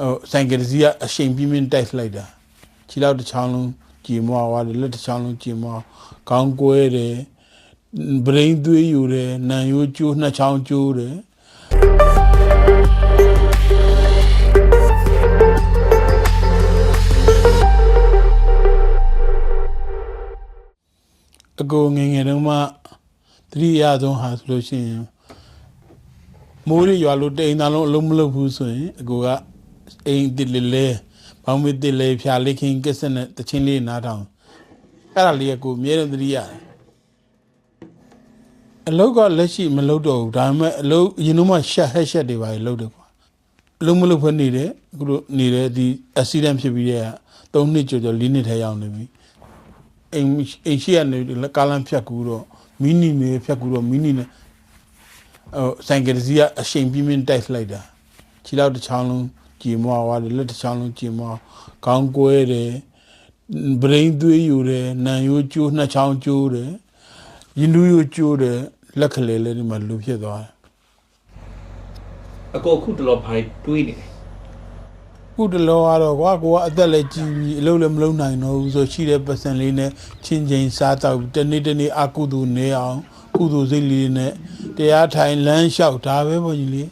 ဟိုဆိုင်ကယ်တစ်စီးကအရှိန်ပြင်းပြင်းတိုက်လိုက်တာခြေထောက်တစ်ချောင်းလုံးကြည်မွားသွားတယ်လက်တစ်ချောင်းလုံးကြည်မွားခေါင်းကွဲတယ်ဗရိန်သွေးယူတယ်နံရိုးကျိုးနှစ်ချောင်းကျိုးတယ်အကိုငယ်ငယ်တုန်းကသတိရဆုံးဟာဆိုလို့ရှိရင်မိုးရရွာလို့တိမ်သားလုံးအလုံးမလုပ်ဘူးဆိုရင်အကိုက အိမ်တစ်လေလဲဘောင်းမတစ်လေဖြာလေးခင်းကစ္စနဲ့တချင်းလေးနားထောင်အဲ့ဒါလေးကကိုအမြဲတမ်းသတိရတယ်အလုတ်ကလက်ရှိမလုပ်တော့ဘူးဒါပေမဲ့အလုတ်အရင်တော့မှရှက်ဟက်ရှက်တွေပါလေလုပ်တယ်ကွာအလုံးမလုပ်ဖက်နေတယ်အခုတို့နေတယ်ဒီအက်ဆီဒန့်ဖြစ်ပြီးတဲ့3နှစ်ကျော်ကျော်4နှစ်ထဲရောက်နေပြီအိမ်အိမ်ရှိကနေကားလမ်းဖြတ်ကူတော့မီနီနေဖြတ်ကူတော့မီနီနဲ့ဟိုဆိုင်ကယ်တစ်စီးကအရှိန်ပြင်းပြင်းတိုက်လိုက်တာခြေထောက်တစ်ချောင်းလုံး ကြည်မွားသွားတယ်လက်တစ်ချောင်းလုံးကြည်မွားခေါင်းကွဲတယ်ဗရိန်သွေးယူတယ်နံရိုးကျိုးနှစ်ချောင်းကျိုးတယ်ရင်လူရိုးကျိုးတယ်လက်ကလေးလည်းဒီမှာလူဖြစ်သွားတယ်အကိုအခုတလောဖိုင်တွေးနေတယ်ခုတလောကတော့ကွာကိုကအသက်လည်းကြီးပြီအလုပ်လည်းမလုပ်နိုင်တော့ဘူးဆိုရှိတဲ့ပတ်စံလေးနဲ့ချင်းချင်းစားတော့တနေ့တနေ့အကုသိုလ်နေအောင်ကုသိုလ်စိတ်လေးနဲ့တရားထိုင်လမ်းလျှောက်ဒါပဲပေါ့ကြီးလေး